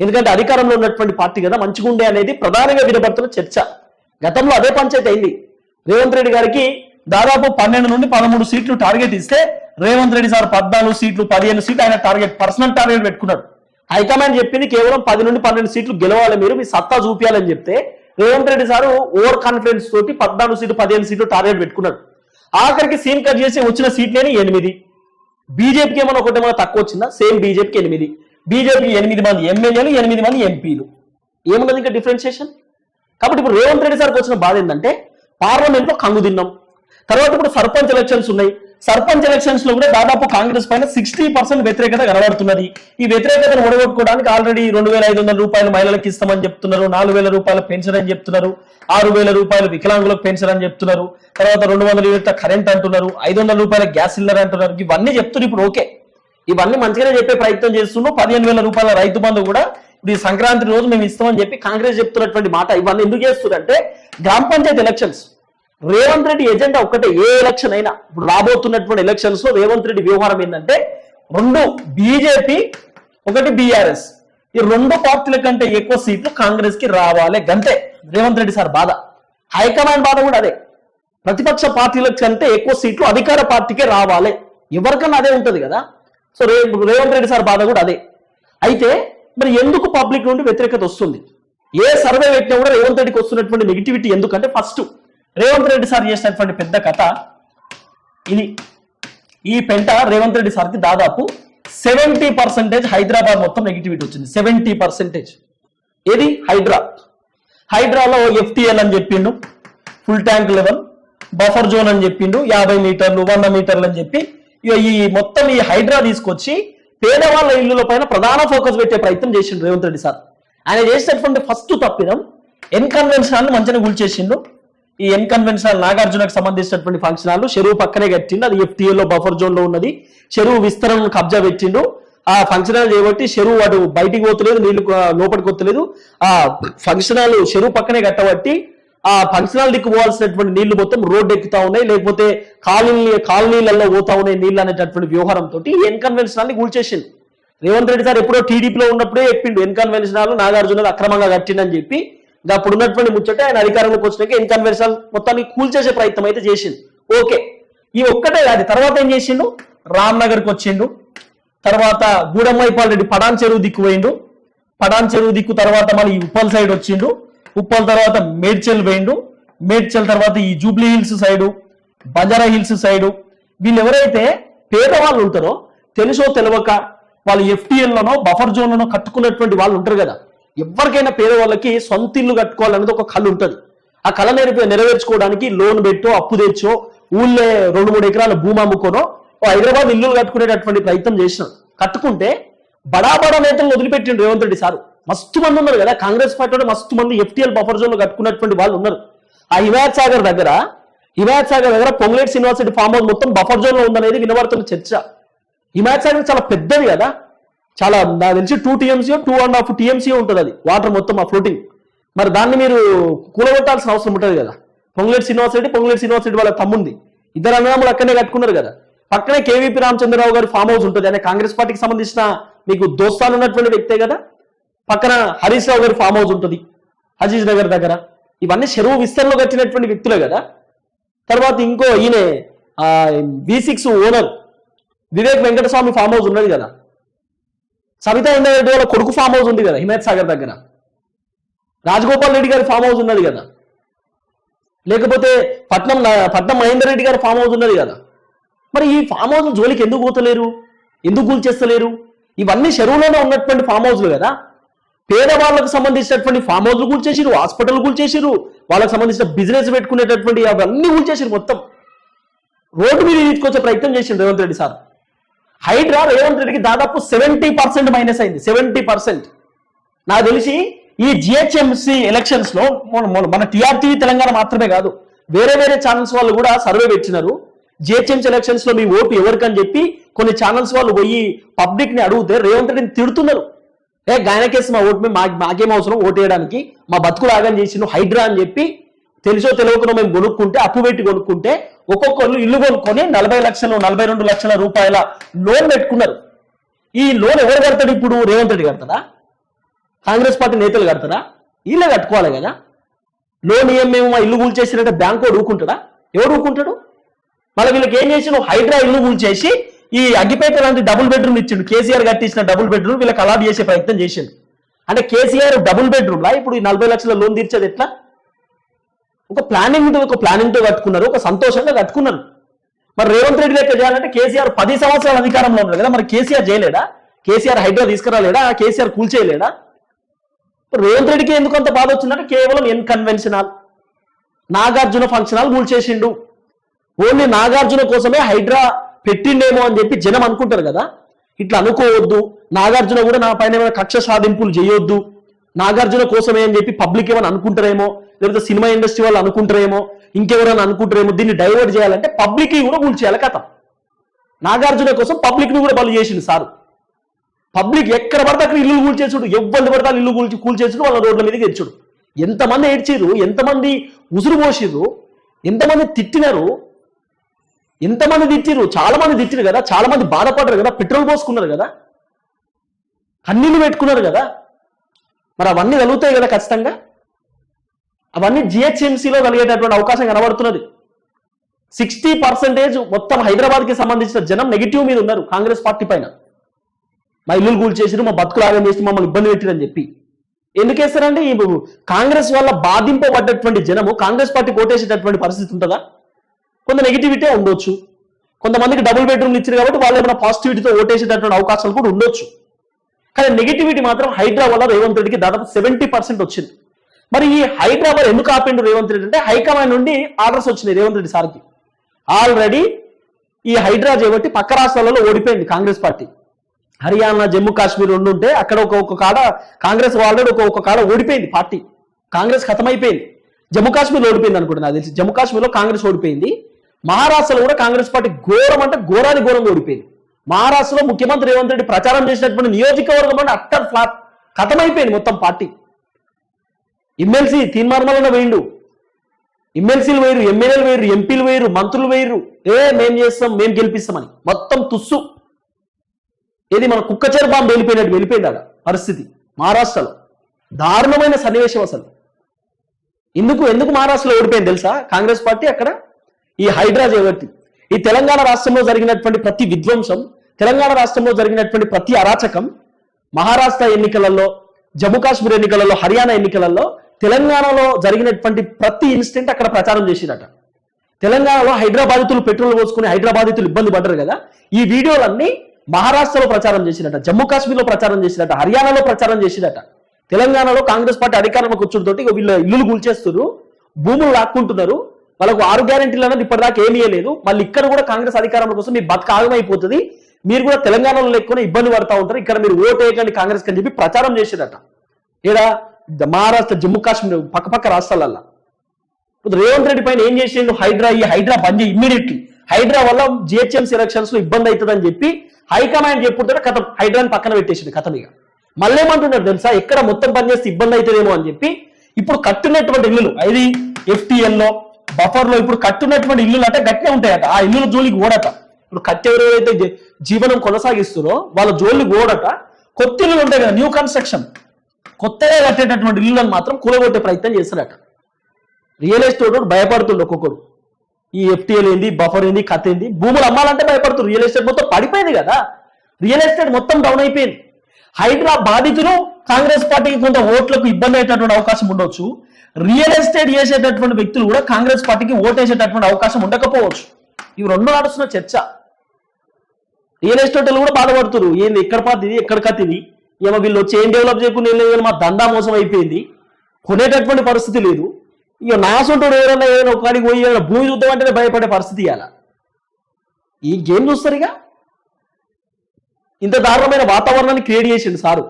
ఎందుకంటే అధికారంలో ఉన్నటువంటి పార్టీ కదా మంచిగా ఉండే అనేది ప్రధానంగా వినబడుతున్న చర్చ. గతంలో అదే పంచాయతీ అయింది. రేవంత్ రెడ్డి గారికి దాదాపు పన్నెండు నుండి పదమూడు సీట్లు టార్గెట్ ఇస్తే రేవంత్ రెడ్డి సార్ పద్నాలుగు సీట్లు పదిహేను సీట్లు ఆయన టార్గెట్ పర్సనల్ టార్గెట్ పెట్టుకున్నాడు. హైకమాండ్ చెప్పింది కేవలం పది నుండి పన్నెండు సీట్లు గెలవాలి మీరు మీ సత్తా చూపించాలని చెప్తే Revanth Reddy sir over confidence తోటి పద్నాలుగు సీట్లు పదిహేను సీట్లు టార్గెట్ పెట్టుకున్నాడు. ఆఖరికి సీన్ కట్ చేసి వచ్చిన సీట్లేని ఎనిమిది. బీజేపీకి ఏమైనా ఒకటి ఏమైనా తక్కువ వచ్చిందా? సేమ్ బీజేపీకి ఎనిమిది. బీజేపీ ఎనిమిది మంది ఎమ్మెల్యేలు ఎనిమిది మంది ఎంపీలు. ఏమున్నది ఇంకా డిఫరెన్షియేషన్? కాబట్టి ఇప్పుడు రేవంత్ రెడ్డి సార్కి వచ్చిన బాధ ఏంటంటే పార్లమెంట్లో కంగు తిన్నాం తర్వాత ఇప్పుడు సర్పంచ్ ఎలక్షన్స్ ఉన్నాయి. సర్పంచ్ ఎలక్షన్స్లో కూడా దాదాపు కాంగ్రెస్ పైన సిక్స్టీ పర్సెంట్ వ్యతిరేకత కనబడుతున్నది. ఈ వ్యతిరేకతను ఓడగొట్టుకోవడానికి ఆల్రెడీ రెండు వేల ఐదు వందల రూపాయలు మహిళలకు ఇస్తామని చెప్తున్నారు. నాలుగు వేల రూపాయల పెన్షన్ అని చెప్తున్నారు. ఆరు వేల రూపాయలు వికలాంగులకు పెన్షన్ అని చెప్తున్నారు. తర్వాత రెండు వందల యూనిట్ల కరెంట్ అంటున్నారు. ఐదు వందల రూపాయల గ్యాస్ సిలిండర్ అంటున్నారు. ఇవన్నీ చెప్తున్నారు ఇప్పుడు ఓకే. ఇవన్నీ మంచిగానే చెప్పే ప్రయత్నం చేస్తున్నాం పదిహేను వేల రూపాయల రైతు బంధు కూడా ఇప్పుడు ఈ సంక్రాంతి రోజు మేము ఇస్తామని చెప్పి కాంగ్రెస్ చెప్తున్నటువంటి మాట. ఇవన్నీ ఎందుకు చేస్తున్నారంటే గ్రామ పంచాయతీ ఎలక్షన్స్ రేవంత్ రెడ్డి ఎజెండా ఒక్కటే ఏ ఎలక్షన్ అయినా. ఇప్పుడు రాబోతున్నటువంటి ఎలక్షన్స్లో రేవంత్ రెడ్డి వ్యవహారం ఏంటంటే రెండు బీజేపీ ఒకటి బీఆర్ఎస్. ఈ రెండు పార్టీల కంటే ఎక్కువ సీట్లు కాంగ్రెస్కి రావాలి గంతే. రేవంత్ రెడ్డి సార్ బాధ. హైకమాండ్ బాధ కూడా అదే. ప్రతిపక్ష పార్టీల కంటే ఎక్కువ సీట్లు అధికార పార్టీకే రావాలి. ఎవరికన్నా అదే ఉంటది కదా. సో రే రేవంత్ రెడ్డి సార్ బాధ కూడా అదే. అయితే మరి ఎందుకు పబ్లిక్ నుండి వ్యతిరేకత వస్తుంది? ఏ సర్వే పెట్టినా కూడా రేవంత్ రెడ్డికి వస్తున్నటువంటి నెగిటివిటీ ఎందుకంటే ఫస్ట్ రేవంత్ రెడ్డి సార్ చేసినటువంటి పెద్ద కథ ఇది. ఈ పెంట రేవంత్ రెడ్డి సార్కి దాదాపు సెవెంటీ పర్సెంటేజ్ హైదరాబాద్ మొత్తం నెగిటివిటీ వచ్చింది. Seventy percentage. ఏది? హైడ్రా. హైడ్రాలో ఎఫ్టీఎల్ అని చెప్పిండు. Full tank level. Buffer zone అని చెప్పిండు. యాభై మీటర్లు వంద మీటర్లు అని చెప్పి ఇక ఈ మొత్తం ఈ హైడ్రా తీసుకొచ్చి పేదవాళ్ళ ఇల్లుల పైన ప్రధాన ఫోకస్ పెట్టే ప్రయత్నం చేసిండు రేవంత్ రెడ్డి సార్. ఆయన చేసినటువంటి ఫస్ట్ తప్పిదం ఎన్కన్వెన్షన్ మంచిగా గుర్చేసిండు. ఈ ఎన్ కన్వెన్షనల్ నాగార్జునకు సంబంధించినటువంటి ఫంక్షన్ హాల్ చెరువు పక్కనే కట్టిండు. అది ఎఫ్టీఏలో లో బఫర్ జోన్లో ఉన్నది. చెరువు విస్తరణ కబ్జా పెట్టిండు. ఆ ఫంక్షన్ హాల్ చేయబట్టి చెరువు వాడు బయటికి పోతలేదు నీళ్ళు లోపలికి పోతలేదు ఆ ఫంక్షన్ హాల్ చెరువు పక్కనే కట్టబట్టి ఆ ఫంక్షన్ హాల్ దిక్కు పోవాల్సినటువంటి నీళ్ళు మొత్తం రోడ్డు ఎక్కుతా ఉన్నాయి. లేకపోతే కాలనీ కాలనీలలో పోతా ఉన్నాయి నీళ్ళు అనేటటువంటి వ్యవహారంతో ఎన్ కన్వెన్షనల్ని కూల్చేసిండు రేవంత్ రెడ్డి సార్ ఎప్పుడో టీడీపీలో ఉన్నప్పుడే చెప్పిండు ఎన్ కన్వెన్షనల్ నాగార్జున అక్రమంగా కట్టిండని చెప్పి అప్పుడు ఉన్నటువంటి ముచ్చట ఆయన అధికారంలోకి వచ్చినాక ఎన్ కన్వెన్షనల్ మొత్తాన్ని కూల్చేసే ప్రయత్నం అయితే చేసింది ఓకే. ఈ ఒక్కటే అది తర్వాత ఏం చేసిండు? రామ్ నగర్కి వచ్చిండు. తర్వాత గూడమ్మైపాల్ రెడ్డి పడాన్ చెరువు దిక్కు పోయిండు. పడాన్ చెరువు దిక్కు తర్వాత మళ్ళీ ఈ ఉప్పల్ సైడ్ వచ్చిండు. ఉప్పల్ తర్వాత మేడ్చల్ పోయిండు. మేడ్చల్ తర్వాత ఈ జూబ్లీ హిల్స్ సైడు బంజారా హిల్స్ సైడు. వీళ్ళు ఎవరైతే పేదవాళ్ళు ఉంటారో తెలుసో తెలియక వాళ్ళు ఎఫ్టీఎల్లోనో లోనో బఫర్ జోన్లోనో కట్టుకున్నటువంటి వాళ్ళు ఉంటారు కదా. ఎవరికైనా పేదవాళ్ళకి సొంత ఇల్లు కట్టుకోవాలనేది ఒక కళ ఉంటుంది. ఆ కళ నెరవే నెరవేర్చుకోవడానికి లోన్ పెట్టో అప్పు తెచ్చో ఊళ్ళో రెండు మూడు ఎకరాల భూమి అమ్ముకోనో ఓ హైదరాబాద్ ఇల్లు కట్టుకునేటటువంటి ప్రయత్నం చేసినారు కట్టుకుంటే బడా బడా నేతలు వదిలిపెట్టిండు రేవంత్ రెడ్డి సారు. మస్తు మంది ఉన్నారు కదా కాంగ్రెస్ పార్టీ మస్తు మంది ఎఫ్టీఎల్ బఫర్ జోన్లో కట్టుకున్నటువంటి వాళ్ళు ఉన్నారు. ఆ హిమాయత్ సాగర్ దగ్గర హిమాయత్ సాగర్ దగ్గర పొంగలేట్ యూనివర్సిటీ ఫామ్ హౌస్ మొత్తం బఫర్ జోన్లో ఉందనేది వినబడుతున్న చర్చ. హిమాయత్ సాగర్ చాలా పెద్దది కదా. చాలా నాకు తెలిసి two TMC two and half TMC ఉంటుంది అది. వాటర్ మొత్తం ఆ ఫ్లోటింగ్ మరి దాన్ని మీరు కూలగొట్టాల్సిన అవసరం ఉంటుంది కదా. పొంగులేట్స్ యూనివర్సిటీ పొంగులేట్స్ రెడ్డి వాళ్ళ తమ్ముంది. ఇద్దరు అన్నదమ్ములు అక్కడనే కట్టుకున్నారు కదా. పక్కనే కేవీపీ రామచంద్రరావు గారి ఫామ్ హౌస్ ఉంటుంది. ఆయన కాంగ్రెస్ పార్టీకి సంబంధించిన మీకు దోస్తాలు ఉన్నటువంటి వ్యక్తే కదా. పక్కన హరీష్ రావు గారి ఫామ్ హౌస్ ఉంటుంది. హజీజ్ నగర్ దగ్గర. ఇవన్నీ చెరువు విస్తరణలో కట్టినటువంటి వ్యక్తులే కదా. తర్వాత ఇంకో ఈయన V six owner Vivek Venkataswamy farm house ఉన్నది కదా. సవితా ఇంద్రారెడ్డి వాళ్ళ కొడుకు ఫామ్ హౌస్ ఉంది కదా హిమాయత్ సాగర్ దగ్గర. రాజగోపాల్ రెడ్డి గారి ఫామ్ హౌస్ ఉన్నది కదా. లేకపోతే పట్నం పట్నం మహేందర్ రెడ్డి గారి ఫామ్ హౌస్ ఉన్నది కదా. మరి ఈ ఫామ్ హౌస్ జోలికి ఎందుకు పోతలేరు? ఎందుకు కూల్చేస్తలేరు ఇవన్నీ చెరువులోనే ఉన్నటువంటి ఫామ్ హౌస్లు కదా. పేదవాళ్ళకు సంబంధించినటువంటి ఫామ్ హౌస్లు కూల్చేసిరు హాస్పిటల్ కూల్చేసిరు వాళ్ళకి సంబంధించిన బిజినెస్ పెట్టుకునేటటువంటి అవన్నీ కూల్చేసిరు మొత్తం. రోడ్డు మీద తీసుకొచ్చే ప్రయత్నం చేసిండు రేవంత్ రెడ్డి సార్. హైడ్రా రేవంత్ రెడ్డికి దాదాపు సెవెంటీ పర్సెంట్ మైనస్ అయింది. Seventy percent. నాకు తెలిసి ఈ జిహెచ్ఎంసి ఎలక్షన్స్లో మన- మన- టీఆర్టీవీ తెలంగాణ మాత్రమే కాదు వేరే వేరే ఛానల్స్ వాళ్ళు కూడా సర్వే పెట్టినారు. జిహెచ్ఎంసీ ఎలక్షన్స్లో మీ ఓటు ఎవరికని చెప్పి కొన్ని ఛానల్స్ వాళ్ళు పోయి పబ్లిక్ని అడిగితే రేవంత్ రెడ్డిని తిడుతున్నారు. ఏ గాయనకేసి మా ఓటు మీద మా మాకేం అవసరం ఓటు వేయడానికి? మా బతుకులు ఆగం చేసిండు హైడ్రా అని చెప్పి తెలుసో తెలియకుండా మేము కొనుక్కుంటే అప్పు పెట్టి కొనుక్కుంటే ఒక్కొక్కరు ఇల్లు కొనుక్కొని నలభై లక్షలు నలభై రెండు లక్షల రూపాయల లోన్ పెట్టుకున్నారు. ఈ లోన్ ఎవరు కడతాడు ఇప్పుడు? రేవంత్ రెడ్డి కడతాడా? కాంగ్రెస్ పార్టీ నేతలు కడతారా? వీళ్ళే కట్టుకోవాలి కదా. లోన్ ఏం మేము మా ఇల్లు కూల్చేసినట్టే బ్యాంకు వాడు ఊకుంటాడా ఎవడు ఊకుంటాడు మళ్ళీ వీళ్ళకి ఏం చేసి నువ్వు హైడ్రా ఇల్లు కూల్చేసి ఈ అగ్గిపేట లాంటి డబుల్ బెడ్రూమ్ ఇచ్చిండు. కేసీఆర్ కట్టించిన డబుల్ బెడ్రూమ్ వీళ్ళకి అలాట్ చేసే ప్రయత్నం చేసిండు. అంటే కేసీఆర్ డబుల్ బెడ్రూమ్లా? ఇప్పుడు ఈ నలభై లక్షల లోన్ తీర్చేది ఎట్లా? ఒక ప్లానింగ్ ఒక ప్లానింగ్తో కట్టుకున్నారు. ఒక సంతోషంగా కట్టుకున్నారు. మరి రేవంత్ రెడ్డి లెక్క చేయాలంటే కేసీఆర్ పది సంవత్సరాల అధికారంలో ఉన్నారు కదా. మరి కేసీఆర్ చేయలేడా కేసీఆర్ హైడ్రా తీసుకురాలేడా కేసీఆర్ కూల్చేయలేడా రేవంత్ రెడ్డికి ఎందుకు అంత బాధ వచ్చిందంటే కేవలం ఇన్కన్వెన్షనల్ నాగార్జున ఫంక్షన్ హాల్ కూల్చేసిండు ఓన్లీ నాగార్జున కోసమే హైడ్రా పెట్టిండేమో అని చెప్పి జనం అనుకుంటారు కదా. ఇట్లా అనుకోవద్దు. నాగార్జున కూడా నా పైన ఏమైనా కక్ష సాధింపులు చేయొద్దు. నాగార్జున కోసమే అని చెప్పి పబ్లిక్ ఏమైనా అనుకుంటారేమో? లేకపోతే సినిమా ఇండస్ట్రీ వాళ్ళు అనుకుంటారేమో? ఇంకెవరైనా అనుకుంటారేమో? దీన్ని డైవర్ట్ చేయాలంటే పబ్లిక్ కూడా కూల్ చేయాలి కథ. నాగార్జున కోసం పబ్లిక్ని కూడా బలు చేసిండు సారు. పబ్లిక్ ఎక్కడ పడితే అక్కడ ఇల్లు కూల్చేసుడు. ఎవ్వరిని పడితే ఇల్లు కూల్చి కూల్చేసుడు వాళ్ళ రోడ్ల మీదకి తెచ్చుడు ఎంతమంది ఏడ్చిరు ఎంతమంది ఉసురు పోసిర్రు ఎంతమంది తిట్టినారు ఎంతమంది తిట్టిరు చాలా మంది తిట్టిరు కదా చాలా మంది బాధపడ్డారు కదా పెట్రోల్ పోసుకున్నారు కదా కన్నీళ్ళు పెట్టుకున్నారు కదా మరి అవన్నీ కలుగుతాయి కదా ఖచ్చితంగా. అవన్నీ జిహెచ్ఎంసీలో కలిగేటటువంటి అవకాశం కనబడుతున్నది. సిక్స్టీ పర్సెంటేజ్ మొత్తం హైదరాబాద్కి సంబంధించిన జనం నెగిటివ్ మీద ఉన్నారు కాంగ్రెస్ పార్టీ పైన. మా ఇల్లులు కూల్చేసిరు మా బతుకులు ఆగం చేసి మమ్మల్ని ఇబ్బంది పెట్టిరని చెప్పి. ఎందుకేస్తారంటే ఈ కాంగ్రెస్ వల్ల బాధింపబడ్డటువంటి జనము కాంగ్రెస్ పార్టీ కోటేసేటటువంటి పరిస్థితి ఉంటుందా? కొంత నెగిటివిటీ ఉండొచ్చు. కొంతమందికి డబుల్ బెడ్రూమ్ ఇచ్చారు కాబట్టి వాళ్ళు ఏమైనా పాజిటివిటీతో ఓటేసేటటువంటి అవకాశాలు కూడా ఉండొచ్చు. కానీ నెగిటివిటీ మాత్రం హైడ్రా వల్ల రేవంత్ రెడ్డికి దాదాపు సెవెంటీ పర్సెంట్ వచ్చింది. మరి ఈ హైడ్రా వల్ల ఎందుకు ఆపిండు రేవంత్ రెడ్డి అంటే హైకమాండ్ నుండి ఆర్డర్స్ వచ్చినాయి రేవంత్ రెడ్డి సార్కి. ఆల్రెడీ ఈ హైడ్రా చేయబట్టి పక్క రాష్ట్రాలలో ఓడిపోయింది కాంగ్రెస్ పార్టీ. హర్యానా జమ్మూ కాశ్మీర్ రెండు ఉంటే అక్కడ ఒక ఒక కాడ కాంగ్రెస్ ఆల్రెడీ ఒక ఒక కాడ ఓడిపోయింది పార్టీ. కాంగ్రెస్ ఖతమైపోయింది జమ్మూ కాశ్మీర్ ఓడిపోయింది అనుకుంటున్నా నాకు తెలిసి. జమ్మూ కాశ్మీర్లో కాంగ్రెస్ ఓడిపోయింది. మహారాష్ట్రలో కూడా కాంగ్రెస్ పార్టీ ఘోరం అంటే ఘోరాని ఘోరంగా ఓడిపోయింది. మహారాష్ట్రలో ముఖ్యమంత్రి రేవంత్ రెడ్డి ప్రచారం చేసినటువంటి నియోజకవర్గం అంటే అట్టర్ ఫ్లాట్ ఖతమైపోయింది మొత్తం పార్టీ. ఎమ్మెల్సీ తీర్మానంలో వేయండు. ఎమ్మెల్సీలు వేయరు ఎమ్మెల్యేలు వేయరు ఎంపీలు వేయరు మంత్రులు వేయరు. ఏ మేం చేస్తాం మేం గెలిపిస్తామని. మొత్తం తుస్సు. ఏది మన కుక్కచేరు బాంబు వెళ్ళిపోయినట్టు వెళ్ళిపోయింది పరిస్థితి మహారాష్ట్రలో. దారుణమైన సన్నివేశం అసలు. ఎందుకు ఎందుకు మహారాష్ట్రలో ఓడిపోయింది తెలుసా? కాంగ్రెస్ పార్టీ అక్కడ ఈ హైడ్రా చేపట్టి. ఈ తెలంగాణ రాష్ట్రంలో జరిగినటువంటి ప్రతి విధ్వంసం తెలంగాణ రాష్ట్రంలో జరిగినటువంటి ప్రతి అరాచకం మహారాష్ట్ర ఎన్నికలలో జమ్మూ కాశ్మీర్ ఎన్నికలలో హర్యానా ఎన్నికలలో తెలంగాణలో జరిగినటువంటి ప్రతి ఇన్సిడెంట్ అక్కడ ప్రచారం చేసిరట. తెలంగాణలో హైదరాబాదితులు పెట్రోల్ పోసుకుని హైదరాబాదితులు ఇబ్బంది పడ్డారు కదా? ఈ వీడియోలన్నీ మహారాష్ట్రలో ప్రచారం చేసిరట జమ్మూ కాశ్మీర్లో ప్రచారం చేసిరట హర్యానాలో ప్రచారం చేసిరట. తెలంగాణలో కాంగ్రెస్ పార్టీ అధికారంలోకి వచ్చుడుతోటి తోటి వీళ్ళు ఇల్లులు గుల్చేస్తున్నారు భూములు లాక్కుంటున్నారు వాళ్ళకు ఆరు గ్యారెంటీలు అన్నది ఇప్పటిదాకా ఏమీ లేదు. మళ్ళీ ఇక్కడ కూడా కాంగ్రెస్ అధికారంలో కోసం మీ బతుక ఆగమైపోతుంది. మీరు కూడా తెలంగాణలో లేకుండా ఇబ్బంది పడతా ఉంటారు. ఇక్కడ మీరు ఓటు వేయకండి కాంగ్రెస్ అని చెప్పి ప్రచారం చేసేదట. ఏడా మహారాష్ట్ర జమ్మూ కాశ్మీర్ పక్కపక్క రాష్ట్రాలల్లో. ఇప్పుడు రేవంత్ రెడ్డి పైన ఏం చేసిండు? హైడ్రా ఈ హైడ్రా బంద్ ఇమ్మీడియట్లీ. హైడ్రా వల్ల జిహెచ్ఎంసీ ఎలక్షన్స్లో ఇబ్బంది అవుతుందని చెప్పి హైకమాండ్ చెప్పుకుంటే కథ హైడ్రాని పక్కన పెట్టేసింది కథ ఇక. మళ్ళీ ఏమంటున్నారు తెలుసా? ఎక్కడ మొత్తం పని చేస్తే ఇబ్బంది అవుతుందేమో అని చెప్పి ఇప్పుడు కట్టున్నటువంటి ఇల్లులు అది FTL లో బఫర్లో ఇప్పుడు కట్టున్నటువంటి ఇల్లులు అంటే గట్టిగా ఉంటాయట. ఆ ఇల్లుల జోలికి ఓడట ఇప్పుడు కట్టి జీవనం కొనసాగిస్తారో వాళ్ళ జోళ్ళు గోడట కొత్త ఇల్లులు ఉంటాయి కదా న్యూ కన్స్ట్రక్షన్ కొత్తగా కట్టేటటువంటి ఇల్లులను మాత్రం కూలగొట్టే ప్రయత్నం చేస్తారట రియల్ ఎస్టేట్ వాడు ఒక్కొక్కరు ఈ ఎఫ్టీఎల్ ఏంది బఫర్ ఏంది కథ ఏంది భూములు అమ్మాలంటే భయపడుతుంది రియల్ ఎస్టేట్ మొత్తం పడిపోయింది కదా. రియల్ ఎస్టేట్ మొత్తం డౌన్ అయిపోయింది. హైడ్రా బాధితులు కాంగ్రెస్ పార్టీకి కొంత ఓట్లకు ఇబ్బంది అయ్యేటటువంటి అవకాశం ఉండొచ్చు. రియల్ ఎస్టేట్ చేసేటటువంటి వ్యక్తులు కూడా కాంగ్రెస్ పార్టీకి ఓటేసేటటువంటి అవకాశం ఉండకపోవచ్చు. ఇవి రెండు నడుస్తున్న చర్చ. రియల్ ఎస్టేట్ వాళ్ళు కూడా బాధపడుతున్నారు ఏంది ఎక్కడ పాత ఎక్కడ కత్తిది? ఏమో వీళ్ళు వచ్చి ఏం డెవలప్ చేయకుండా మా దందా మోసం అయిపోయింది. కొనేటటువంటి పరిస్థితి లేదు. ఇక నాసుంటాడు ఎవరైనా ఏదైనా ఒకడికి పోయి ఏదైనా భూమి చూద్దామంటేనే భయపడే పరిస్థితి ఇవ్వాల ఈ గేమ్ చూస్తారు ఇక? ఇంత దారుణమైన వాతావరణాన్ని క్రియేట్ చేసిండు సారు.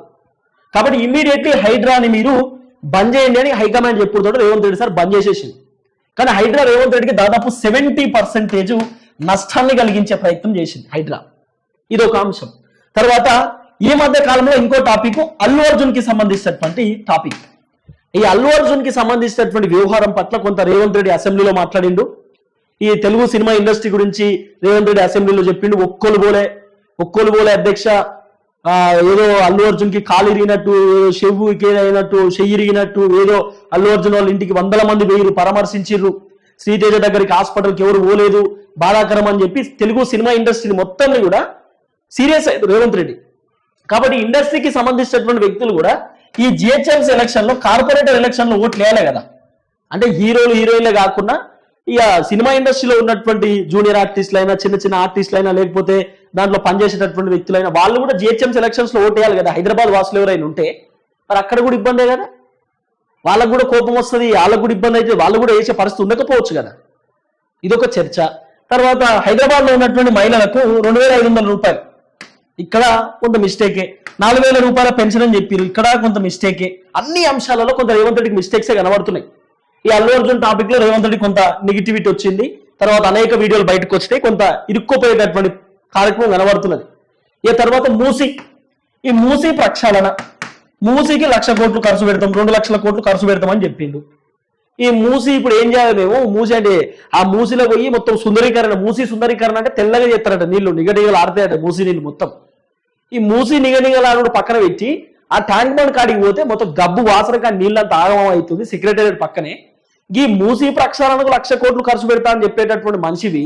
కాబట్టి ఇమ్మీడియట్లీ హైడ్రాని మీరు బంద్ చేయండి అని హైకమాండ్ చెప్పుడుతో రేవంత్ రెడ్డి సార్ బంద్ చేసేసింది కానీ హైడ్రా రేవంత్ రెడ్డికి దాదాపు సెవెంటీ పర్సెంటేజ్ నష్టాన్ని కలిగించే ప్రయత్నం చేసింది హైడ్రా ఇది ఒక అంశం. తర్వాత ఈ మధ్య కాలంలో ఇంకో టాపిక్ అల్లు అర్జున్కి సంబంధించినటువంటి టాపిక్. ఈ అల్లు అర్జున్కి సంబంధించినటువంటి వ్యవహారం పట్ల కొంత రేవంత్ రెడ్డి అసెంబ్లీలో మాట్లాడిండు. ఈ తెలుగు సినిమా ఇండస్ట్రీ గురించి రేవంత్ రెడ్డి అసెంబ్లీలో చెప్పిండు. ఒక్కోలు బోలే ఒక్కోలు బోలే అధ్యక్ష ఏదో అల్లు అర్జున్కి కాలు ఇరిగినట్టు చెవుకి అయినట్టు చెయ్యి ఇరిగినట్టు ఏదో అల్లు అర్జున్ వాళ్ళ ఇంటికి వందల మంది వేయరు పరామర్శించిర్రు. శ్రీతేజ దగ్గరికి హాస్పిటల్కి ఎవరు పోలేదు బాధాకరం అని చెప్పి తెలుగు సినిమా ఇండస్ట్రీని మొత్తాన్ని కూడా సీరియస్ అయింది రేవంత్ రెడ్డి. కాబట్టి ఇండస్ట్రీకి సంబంధించినటువంటి వ్యక్తులు కూడా ఈ జిహెచ్ఎంసీ ఎలక్షన్లో కార్పొరేటర్ ఎలక్షన్లో ఓట్లు వేయాలి కదా. అంటే హీరోలు హీరోయిన్లే కాకుండా ఇక సినిమా ఇండస్ట్రీలో ఉన్నటువంటి జూనియర్ ఆర్టిస్టులు అయినా చిన్న చిన్న ఆర్టిస్టులు అయినా లేకపోతే దాంట్లో పనిచేసేటటువంటి వ్యక్తులైనా వాళ్ళు కూడా జిహెచ్ఎంసీ ఎలక్షన్స్లో ఓటేయాలి కదా. హైదరాబాద్ వాసులు ఎవరైనా ఉంటే మరి అక్కడ కూడా ఇబ్బందే కదా. వాళ్ళకు కూడా కోపం వస్తుంది వాళ్ళకు కూడా ఇబ్బంది అయితే వాళ్ళు కూడా వేసే పరిస్థితి ఉండకపోవచ్చు కదా. ఇదొక చర్చ. తర్వాత హైదరాబాద్లో ఉన్నటువంటి మహిళలకు రెండు వేల ఐదు వందల రూపాయలు. ఇక్కడ కొంత మిస్టేకే నాలుగు వేల రూపాయల పెన్షన్ అని చెప్పారు. ఇక్కడ కొంత మిస్టేకే అన్ని అంశాలలో కొంత రేవంత్ రెడ్డికి మిస్టేక్సే కనబడుతున్నాయి. ఈ అల్లు అర్జున్ టాపిక్లో రేవంత్ రెడ్డి కొంత నెగిటివిటీ వచ్చింది. తర్వాత అనేక వీడియోలు బయటకు వచ్చినాయి. కొంత ఇరుక్కుపోయేటటువంటి కార్యక్రమం కనబడుతున్నది. ఈ తర్వాత మూసి. ఈ మూసి ప్రక్షాళన. మూసికి లక్ష కోట్లు ఖర్చు పెడతాం. రెండు లక్షల కోట్లు ఖర్చు పెడతామని చెప్పిండు. ఈ మూసి ఇప్పుడు ఏం చేయాలి మేము? మూసి అంటే ఆ మూసిలో పోయి మొత్తం సుందరీకరణ మూసి సుందరీకరణ అంటే తెల్లగా చేస్తారట నీళ్ళు. నిగనిగలు ఆడతాయట మూసి నీళ్ళు మొత్తం. ఈ మూసి నిగనిగలాడు పక్కన పెట్టి ఆ ట్యాంక్ బండ్ కాడికి పోతే మొత్తం గబ్బు వాసనగా నీళ్ళంతా ఆగమం అవుతుంది సెక్రటేరియట్ పక్కనే. ఈ మూసి ప్రక్షాళనకు లక్ష కోట్లు ఖర్చు పెడతా అని చెప్పేటటువంటి మనిషివి.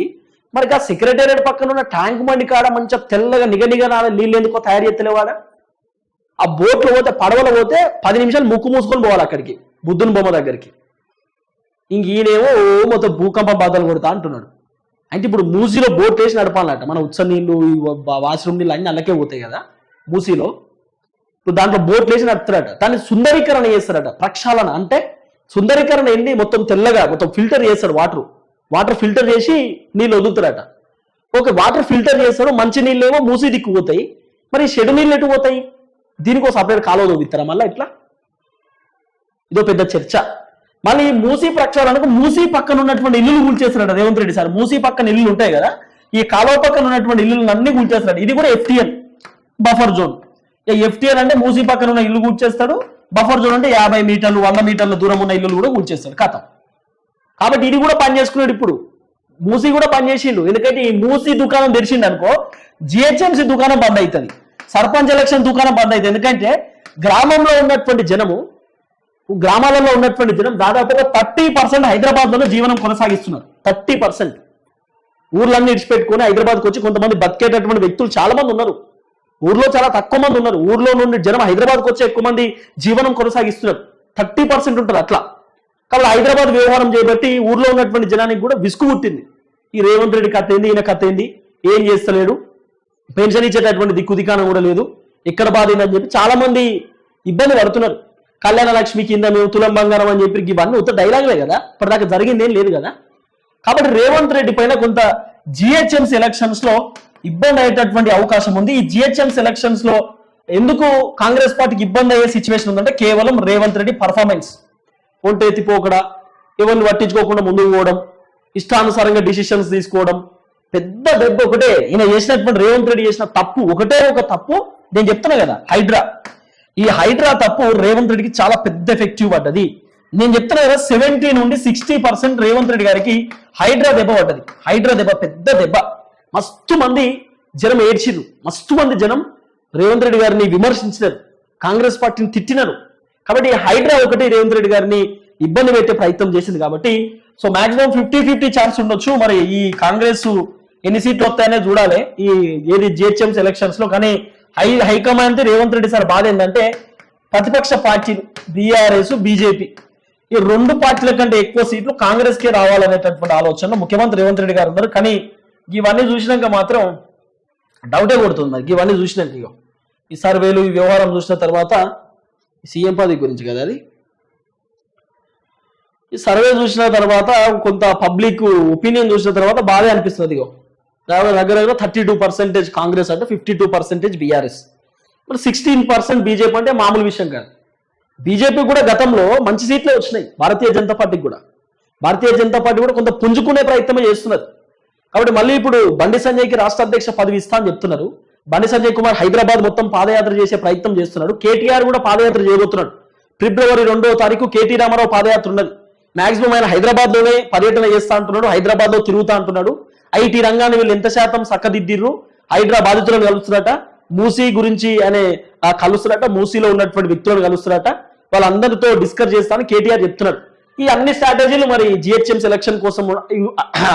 మరి ఆ సెక్రటేరియట్ పక్కన ఉన్న ట్యాంక్ బండి కాడ మంచిగా తెల్లగా నిగనిగనాడ నీళ్ళు ఎందుకో తయారు చేస్తలేవాడా ఆ బోట్లో పోతే పడవలో పోతే పది నిమిషాలు ముక్కు మూసుకొని పోవాలి అక్కడికి బుద్ధుని బొమ్మ దగ్గరికి. ఇంక ఈయనేమో ఓ మొత్తం భూకంపం బాధలు కొడతా అంటున్నాడు. అంటే ఇప్పుడు మూసీలో బోట్ వేసి నడపాలన్నట మన ఉత్స నీళ్ళు వాష్రూమ్ నీళ్ళు అన్ని అల్లకే పోతాయి కదా మూసీలో. ఇప్పుడు దాంట్లో బోట్ వేసి నడుపుతారట. దాన్ని సుందరీకరణ చేస్తారట. ప్రక్షాళన అంటే సుందరీకరణ ఏంటి మొత్తం తెల్లగా మొత్తం ఫిల్టర్ చేస్తారు వాటర్. వాటర్ ఫిల్టర్ చేసి నీళ్ళు వదులుతారట. ఓకే వాటర్ ఫిల్టర్ చేస్తారు. మంచి నీళ్ళు ఏమో మూసీ దిక్కు పోతాయి. మరి షెడ్ నీళ్ళు ఎటు పోతాయి? దీనికోసం సపరేట్ కాలువ తవ్విస్తారా మళ్ళీ ఇట్లా? ఇదో పెద్ద చర్చ. మళ్ళీ ఈ మూసీ ప్రక్షాళనకు మూసీ పక్కన ఉన్నటువంటి ఇల్లులు కూల్చేస్తున్నాడు రేవంత్ రెడ్డి సార్. మూసీ పక్కన ఇల్లులు ఉంటాయి కదా? ఈ కాలువ పక్కన ఉన్నటువంటి ఇల్లులు అన్ని కూల్చేస్తున్నాడు ఇది కూడా ఎఫ్టిఎన్ బఫర్ జోన్. ఎఫ్టిఎన్ అంటే మూసీ పక్కన ఉన్న ఇల్లు కూల్చేస్తాడు బఫర్ జోన్ అంటే యాభై మీటర్లు వంద మీటర్ల దూరం ఉన్న ఇల్లులు కూడా కూల్చేస్తాడు కథ కాబట్టి ఇది కూడా పని చేసుకున్నాడు ఇప్పుడు. మూసీ కూడా పని చేసిండు. ఎందుకంటే ఈ మూసీ దుకాణం తెరిచిండు అనుకో జిహెచ్ఎంసీ దుకాణం బంద్ అవుతుంది సర్పంచ్ ఎలక్షన్ దుకాణం బంద్ అవుతుంది ఎందుకంటే గ్రామంలో ఉన్నటువంటి జనము గ్రామాలలో ఉన్నటువంటి జనం దాదాపుగా థర్టీ పర్సెంట్ హైదరాబాద్ జీవనం కొనసాగిస్తున్నారు. Thirty percent. ఊర్లన్నీ ఇడిచిపెట్టుకొని హైదరాబాద్కి వచ్చి కొంతమంది బతికేటటువంటి వ్యక్తులు చాలా మంది ఉన్నారు. ఊర్లో చాలా తక్కువ మంది ఉన్నారు. ఊర్లో నుండి జనం హైదరాబాద్కి వచ్చి ఎక్కువ మంది జీవనం కొనసాగిస్తున్నారు. థర్టీ పర్సెంట్ ఉంటారు అట్లా. కాబట్టి హైదరాబాద్ వ్యవహారం చేయబట్టి ఊర్లో ఉన్నటువంటి జనానికి కూడా విసుగు పుట్టింది. ఈ రేవంత్ రెడ్డి కథ ఏంది ఈయన కథ ఏంది? ఏం చేస్తలేడు? పెన్షన్ ఇచ్చేటటువంటి దిక్కుదికానం కూడా లేదు. ఎక్కడ బాధ అని చెప్పి చాలా మంది ఇబ్బంది పడుతున్నారు. కళ్యాణ లక్ష్మి కింద మేము తులం బంగారం అని చెప్పి ఇవన్నీ ఉత్త డైలాగులే కదా? ఇప్పటిదాకా జరిగింది ఏం లేదు కదా? కాబట్టి రేవంత్ రెడ్డి పైన కొంత జిహెచ్ఎంసీ ఎలక్షన్స్లో ఇబ్బంది అయ్యేటటువంటి అవకాశం ఉంది. ఈ జిహెచ్ఎంసీ ఎలక్షన్స్లో ఎందుకు కాంగ్రెస్ పార్టీకి ఇబ్బంది అయ్యే సిచ్యువేషన్ ఉందంటే కేవలం రేవంత్ రెడ్డి పర్ఫార్మెన్స్ ఒంటి ఎత్తిపోకడా ఎవరిని పట్టించుకోకుండా ముందుకు పోవడం ఇష్టానుసారంగా డిసిషన్స్ తీసుకోవడం పెద్ద దెబ్బ ఒకటే. ఈయన చేసినటువంటి రేవంత్ రెడ్డి చేసిన తప్పు ఒకటే ఒక తప్పు. నేను చెప్తున్నా కదా హైడ్రా. ఈ హైడ్రా తప్పు రేవంత్ రెడ్డికి చాలా పెద్ద ఎఫెక్టివ్ పడ్డది. నేను చెప్తున్నా కదా సెవెంటీ నుండి సిక్స్టీ పర్సెంట్ రేవంత్ రెడ్డి గారికి హైడ్రా దెబ్బ పడ్డది. హైడ్రా దెబ్బ పెద్ద దెబ్బ. మస్తు మంది జనం ఏడ్చిరు మస్తు మంది జనం రేవంత్ రెడ్డి గారిని విమర్శించినారు. కాంగ్రెస్ పార్టీని తిట్టినారు. కాబట్టి హైడ్రా ఒకటి రేవంత్ రెడ్డి గారిని ఇబ్బంది పెట్టే ప్రయత్నం చేసింది కాబట్టి so maximum fifty fifty chance ఉండొచ్చు. మరి ఈ కాంగ్రెస్ ఎన్ని సీట్లు వస్తాయనే చూడాలి. ఈ ఏది జిహెచ్ఎంస్ ఎలక్షన్స్లో కానీ high high command Revanth Reddy sir బాధ ఏంటంటే ప్రతిపక్ష పార్టీలు బీఆర్ఎస్ బీజేపీ ఈ రెండు పార్టీల కంటే ఎక్కువ సీట్లు కాంగ్రెస్ కే రావాలనేటటువంటి ఆలోచనలో ముఖ్యమంత్రి రేవంత్ రెడ్డి గారు ఉన్నారు. కానీ ఇవన్నీ చూసినాక మాత్రం డౌటే కొడుతుంది. మరి ఇవన్నీ చూసినాక ఇగో ఈ సర్వేలు ఈ వ్యవహారం చూసిన తర్వాత సీఎం పదవి గురించి కదా అది? ఈ సర్వే చూసిన తర్వాత కొంత పబ్లిక్ ఒపీనియన్ చూసిన తర్వాత బాధే అనిపిస్తుంది ఇగో. దగ్గర దగ్గర థర్టీ టూ పర్సెంటేజ్ కాంగ్రెస్ అంటే ఫిఫ్టీ టూ పర్సెంటేజ్ బీఆర్ఎస్ మరి సిక్స్టీన్ పర్సెంట్ బీజేపీ అంటే మామూలు విషయం కాదు. బీజేపీ కూడా గతంలో మంచి సీట్లే వచ్చినాయి భారతీయ జనతా పార్టీకి కూడా. భారతీయ జనతా పార్టీ కూడా కొంత పుంజుకునే ప్రయత్నమే చేస్తున్నారు. కాబట్టి మళ్ళీ ఇప్పుడు బండి సంజయ్కి రాష్ట్ర అధ్యక్ష పదవి ఇస్తా అని చెప్తున్నారు. బండి సంజయ్ కుమార్ హైదరాబాద్ మొత్తం పాదయాత్ర చేసే ప్రయత్నం చేస్తున్నాడు. కేటీఆర్ కూడా పాదయాత్ర చేయబోతున్నాడు. ఫిబ్రవరి రెండో తారీఖు కేటీ రామారావు పాదయాత్ర ఉన్నది. మాక్సిమం ఆయన హైదరాబాద్లోనే పర్యటన చేస్తా అంటున్నాడు హైదరాబాద్లో తిరుగుతా అంటున్నాడు. ఐటీ రంగాన్ని వీళ్ళు ఎంత శాతం చక్కదిద్దిర్రు హైడ్రా బాధితులను కలుస్తున్నట మూసీ గురించి అనే ఆ, కలుస్తున్నట మూసీలో ఉన్నటువంటి వ్యక్తులను కలుస్తున్నట. వాళ్ళందరితో డిస్కస్ చేస్తానని కేటీఆర్ చెప్తున్నారు. ఈ అన్ని స్ట్రాటజీలు మరి జిహెచ్ఎంసీ ఎలక్షన్ కోసం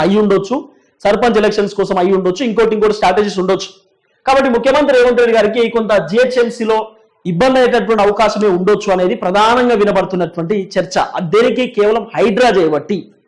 అయి ఉండొచ్చు సర్పంచ్ ఎలక్షన్స్ కోసం అయి ఉండొచ్చు ఇంకోటి ఇంకోటి స్ట్రాటజీస్ ఉండొచ్చు. కాబట్టి ముఖ్యమంత్రి రేవంత్ రెడ్డి గారికి కొంత జిహెచ్ఎంసీలో ఇబ్బంది అయ్యేటటువంటి అవకాశమే ఉండొచ్చు అనేది ప్రధానంగా వినబడుతున్నటువంటి చర్చ. దేనికి? కేవలం హైడ్రా చేయబట్టి.